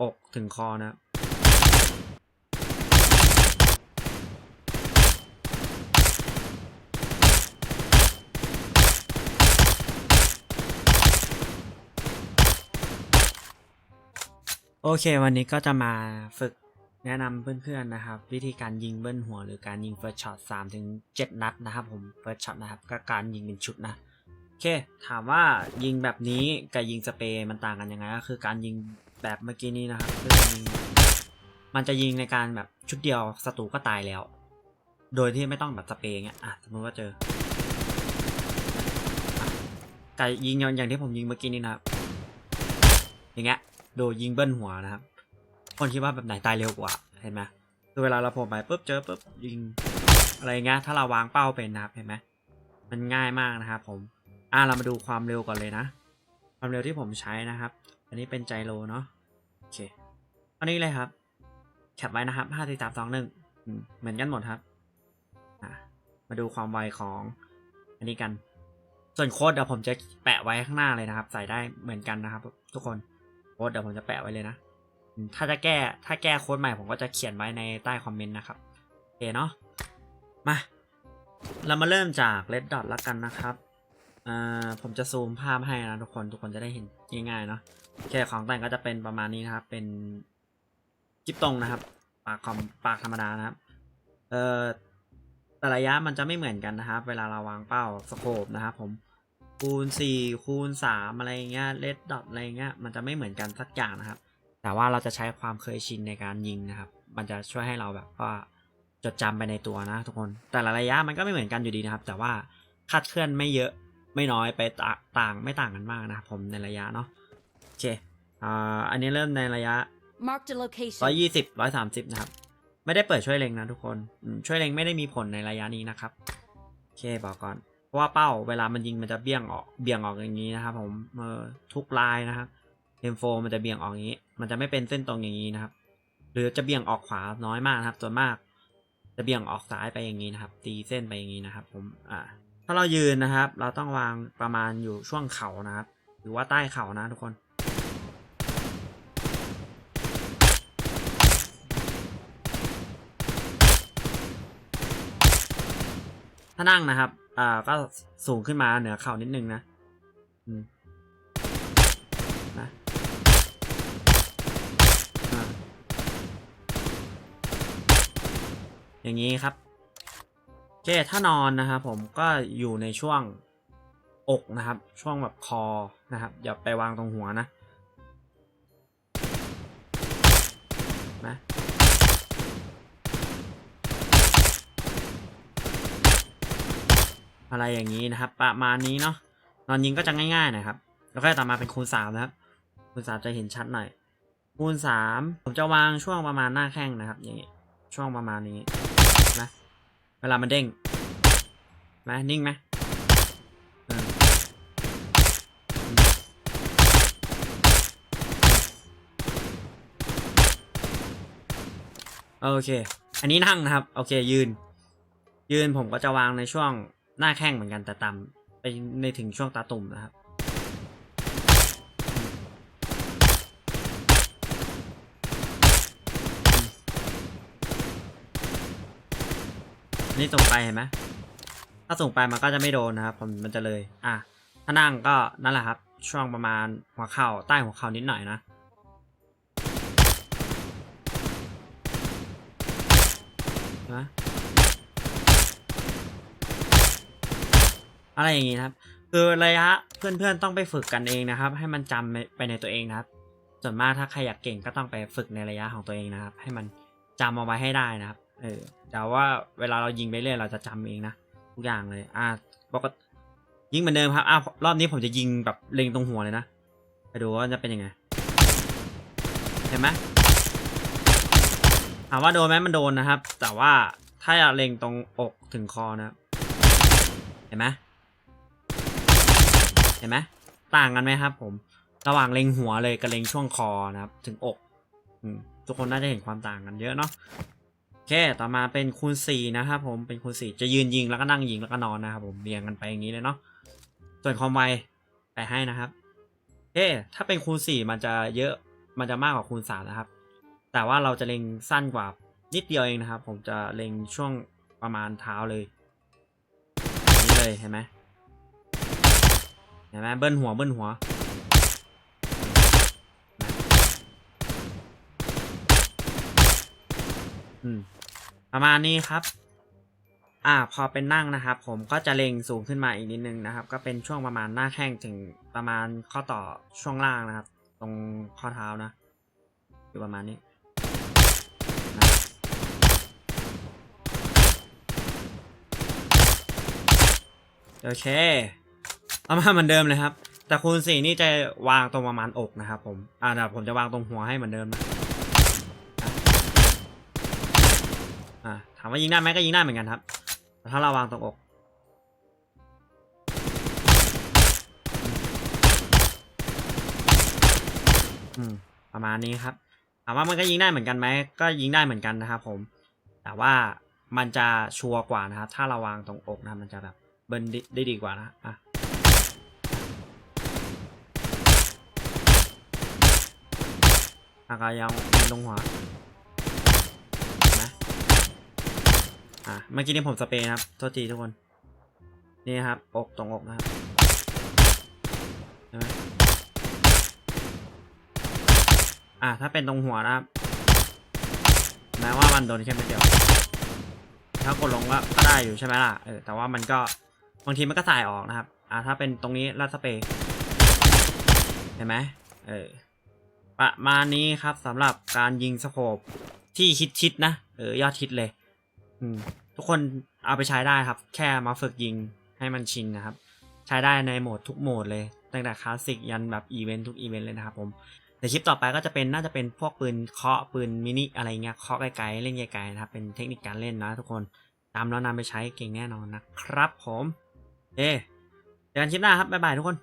อกถึงคอนะครับโอเค วันนี้ก็จะมาฝึกแนะนำเพื่อนๆนะครับ วิธีการยิงเบิ้ลหัวหรือการยิงเฟิร์สช็อต3ถึง7นัดนะครับผมเฟิร์สช็อตนะครับก็การยิงเป็นชุดนะโอเค ถามว่ายิงแบบนี้กับยิงสเปรย์มันต่างกันยังไงก็คือการยิง แบบเมื่อกี้นี้นะครับคือยิงมันจะยิงในการแบบชุดเดียวศัตรูก็ตายแล้ว โดยที่ไม่ต้องแบบสเปรย์เงี้ยอะสมมติว่าเจออ่ยิงอย่างที่ผมยิงเมื่อกี้นี้นะครับอย่างเงี้ยโดยยิงเบิ้ลหัวนะครับ คนคิดว่าแบบไหนตายเร็วกว่าเห็นไหมคือเวลาเราโผล่ไปปุ๊บเจอปุ๊บยิงอะไรเงี้ยถ้าเราวางเป้าเป็นนะครับเห็นไหมมันง่ายมากนะครับผมอะเรามาดูความเร็วก่อนเลยนะ ความเร็วที่ผมใช้นะครับ อันนี้เป็นไจโรเนาะโอเคอันนี้เลยครับแคปไว้นะครับห้าสี่สามสองหนึ่งเหมือนกันหมดครับมาดูความไวของอันนี้กัน ส่วนโค้ดเดี๋ยวผมจะแปะไว้ข้างหน้าเลยนะครับ ใส่ได้เหมือนกันนะครับ ทุกคนโค้ดเดี๋ยวผมจะแปะไว้เลยนะถ้าจะแก้ถ้าแก้โค้ดใหม่ผมก็จะเขียนไว้ในใต้คอมเมนต์นะครับโอเคเนาะมา เรามาเริ่มจาก red dot แล้วกันนะครับ อ่าผมจะซูมภาพให้นะทุกคนทุกคนจะได้เห็นง่ายๆเนาะแค่ของแต่งก็จะเป็นประมาณนี้นะครับ เป็นจิ๊บตรงนะครับ ปากคอมปากธรรมดานะครับเอ่อแต่ระยะมันจะไม่เหมือนกันนะครับ เวลาเราวางเป้าสโคปนะครับผมคูณ4คูณ3อะไรเงี้ยเลดดอทอะไรเงี้ยมันจะไม่เหมือนกันสักอย่างนะครับ แต่ว่าเราจะใช้ความเคยชินในการยิงนะครับ มันจะช่วยให้เราแบบว่าจดจำไปในตัวนะทุกคน แต่ละระยะมันก็ไม่เหมือนกันอยู่ดีนะครับ แต่ว่าคาดเคลื่อนไม่เยอะ ไม่น้อยไปตาต่างไม่ต่างกันมากนะครับผมในระยะเนาะโอเคอ่าอันนี้เริ่มในระยะ Marked a location. ร้อยยี่สิบร้อยสามสิบนะครับ ไม่ได้เปิดช่วยเล็งนะทุกคนอืมช่วยเล็งไม่ได้มีผลในระยะนี้นะครับโอเคบอกก่อนเพราะว่าเป้าเวลามันยิงมันจะเบี่ยงออกเบี่ยงออกอย่างนี้นะครับผมเออทุกลายนะครับเอ็มโฟมันจะเบี่ยงออกอย่างนี้ มันจะไม่เป็นเส้นตรงอย่างนี้นะครับ หรือจะเบี่ยงออกขวาน้อยมากนะครับส่วนมาก จะเบี่ยงออกซ้ายไปอย่างนี้นะครับ ตีเส้นไปอย่างนี้นะครับ ผม อ่า ถ้าเรายืนนะครับ เราต้องวางประมาณอยู่ช่วงเข่านะครับ หรือว่าใต้เข่านะทุกคน ถ้านั่งนะครับ อ่า ก็สูงขึ้นมาเหนือเข่านิดนึงนะอืมนะออย่างนี้ครับ เคถ้านอนนะครับผมก็อยู่ในช่วงอกนะครับ ช่วงแบบคอนะครับ อย่าไปวางตรงหัวนะนะอะไรอย่างนี้นะครับ ประมาณนี้เนาะนอนยิงก็จะง่ายๆหนะครับ แล้วก็ต่อมาเป็นคูณสามนะครับ คูณสามจะเห็นชัดหน่อยคูณสามผมจะวางช่วงประมาณหน้าแข้งนะครับ อย่างนี้ช่วงประมาณนี้ เวลามันเด้งไหมนิ่งไหมโอเค อันนี้นั่งนะครับ โอเคยืน ยืนผมก็จะวางในช่วงหน้าแข้งเหมือนกันแต่ต่ำไปในถึงช่วงตาตุ่มนะครับ นี่ส่งไปเห็นไหมถ้าส่งไปมันก็จะไม่โดนนะครับผมมันจะเลย อะถ้านั่งก็นั่นแหละครับ ช่วงประมาณหัวเข่าใต้หัวเข่านิดหน่อยนะนะอะไรอย่างงี้นะครับคือระยะเพื่อนๆต้องไปฝึกกันเองนะครับ ให้มันจำไปในตัวเองนะครับ ส่วนมากถ้าใครอยากเก่งก็ต้องไปฝึกในระยะของตัวเองนะครับ ให้มันจำเอาไว้ให้ได้นะครับ เออแต่ว่าเวลาเรายิงไปเรื่อยเราจะจำเองนะทุกอย่างเลย อ่าปกติยิงเหมือนเดิมครับอ่ารอบนี้ผมจะยิงแบบเล็งตรงหัวเลยนะไปดูว่าจะเป็นยังไงเห็นไหมถามว่าโดนไหมมันโดนนะครับ แต่ว่าถ้าอยาเล็งตรงอกถึงคอนะเห็นไหมเห็นไหมต่างกันไหมครับ ผม ระหว่างเล็งหัวเลยกับเล็งช่วงคอนะครับ ถึงอกอทุกคนน่าจะเห็นความต่างกันเยอะเนาะ โอเค ต่อมาเป็นคูณสี่นะครับผม เป็นคูณสี่จะยืนยิงแล้วก็นั่งยิงแล้วก็นอนนะครับผม เรียงกันไปอย่างนี้เลยเนาะ ส่วนความไวไปให้นะครับโอเคถ้าเป็นคูณสี่มันจะเยอะ มันจะมากกว่าคูณสามนะครับ แต่ว่าเราจะเล็งสั้นกว่านิดเดียวเองนะครับ ผมจะเล็งช่วงประมาณเท้าเลย นี่เลยเห็นไหมเห็นไหมเบิ้ลหัวเบิ้ลหัว อืม ประมาณนี้ครับ อ่า พอเป็นนั่งนะครับ ผมก็จะเล็งสูงขึ้นมาอีกนิดนึงนะครับ ก็เป็นช่วงประมาณหน้าแข้งถึงประมาณข้อต่อช่วงล่างนะครับ ตรงข้อเท้านะอยู่ประมาณนี้นะโอเคเอามาเหมือนเดิมเลยครับ แต่คูณสี่นี่จะวางตรงประมาณอกนะครับ ผม อ่าเดี๋ยวผมจะวางตรงหัวให้เหมือนเดิมนะ อ่าถามว่ายิงได้ไหมก็ยิงได้เหมือนกันครับแต่ถ้าเราวางตรงอก อืม ประมาณนี้ครับ ถามว่ามันก็ยิงได้เหมือนกันไหมก็ยิงได้เหมือนกันนะครับผม แต่ว่ามันจะชัวร์กว่านะครับ ถ้าเราวางตรงอกนะมันจะแบบเบิร์นได้ได้ดีกว่านะอะอากายังตรงหัวเห็นไหม อะเมื่อกี้นี้ผมสเปรย์นะครับโทษทีทุกคน นี่ครับ อกตรงอกนะครับเห็นไหมอะถ้าเป็นตรงหัวนะครับแม้ว่ามันโดนแค่เม็ดเดียว ถ้ากดลงก็ก็ได้อยู่ใช่ไหมล่ะเออแต่ว่ามันก็บางทีมันก็สายออกนะครับ อะถ้าเป็นตรงนี้ล้วสเปรย์เห็นไหมเออประมาณนี้ครับสำหรับการยิงสโคปที่ฮิตๆนะ เออยอดฮิตเลย ทุกคนเอาไปใช้ได้ครับ แค่มาฝึกยิงให้มันชินนะครับ ใช้ได้ในโหมดทุกโหมดเลย ตั้งแต่คลาสสิกยันแบบอีเวนต์ทุกอีเวนต์เลยนะครับผมแต่คลิปต่อไปก็จะเป็นน่าจะเป็นพวกปืนเคาะปืนมินิอะไรเงี้ยเคาะไกลๆเล่นไกลๆนะครับ เป็นเทคนิคการเล่นนะทุกคนตามแล้วนำไปใช้เก่งแน่นอนนะครับผม เอ๊เจอกันคลิปหน้าครับบ๊ายบายทุกคน